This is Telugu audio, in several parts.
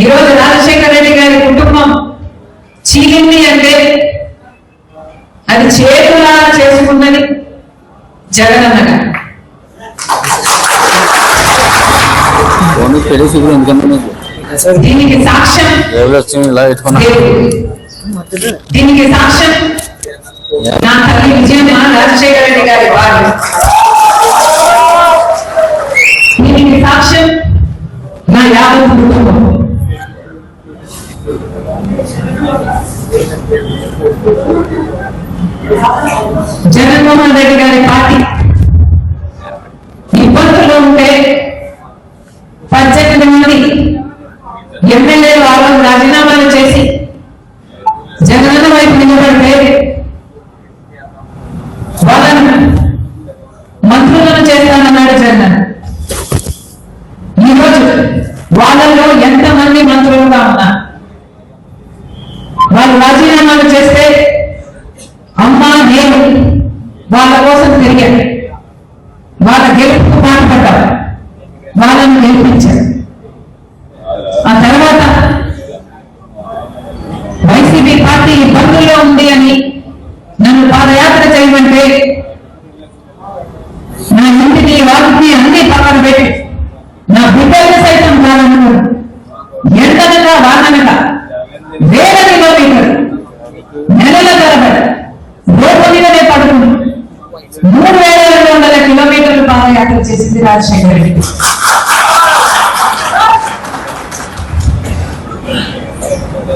ఈరోజు రాజశేఖర రెడ్డి గారి కుటుంబం చీలింది అంటే అది చేతులా చేసుకున్నది జగనన్న గారు. తెలిసి దీనికి సాక్ష్యం. దీనికి సాక్ష్యం నా తల్లి విజయమ్మ రాజశేఖర రెడ్డి గారి వారు దీనికి సాక్ష్యం నా యాదవ్ కుటుంబం. జగన్మోహన్ రెడ్డి గారి పార్టీ ఇబ్బందులు ఉంటే పద్దెనిమిది మంది రాజీనామాలు చేస్తే అమ్మా నేను వాళ్ళ కోసం తిరిగాను. వాళ్ళ గెలుపుకు పాటుపడ్డారు వాళ్ళని గెలిపించాను. ఆ తర్వాత వైసీపీ పార్టీ ఇబ్బందుల్లో ఉంది అని నన్ను పాదయాత్ర చేయమంటే నా ఇంటిని వాటిని అన్ని పక్కన పెట్టి నా బిడ్డల్ని సైతం ఎన్సి రాజశేఖర రెడ్డి.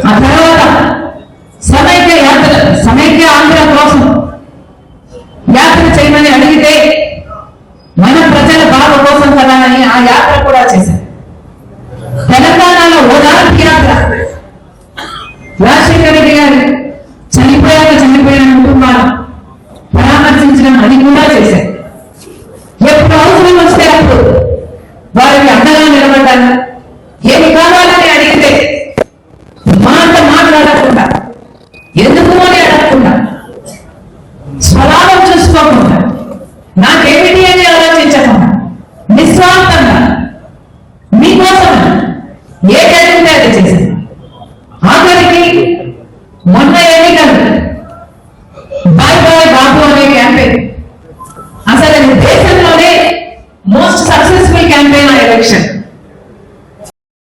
ఆ తర్వాత సమైక్య యాత్ర సమైక్య ఆంధ్ర కోసం యాత్ర చేయమని అడిగితే మన ప్రజల బాధ కోసం కదా అని ఆ యాత్ర కూడా చేశారు. తెలంగాణలో ఓదార్పు యాత్ర. రాజశేఖర రెడ్డి గారు చనిపోయాక చనిపోయిన కుటుంబాలు పరామర్శించడం అది కూడా ఎందుకు అని అడగకుండా? స్వలాభం చూసుకోకుండా. నాకేమిటి అని ఆలోచించకుండా. నిస్వార్థంగా. మీకోసం ఏ జరిగితే అది చేసింది? ఆఖరికి మొన్న ఎన్నికలు. బాయ్ బాయ్ బాబు అనే క్యాంపెయిన్. అసలు దేశంలోనే మోస్ట్ సక్సెస్ఫుల్ క్యాంపెయిన్ ఆ ఎలక్షన్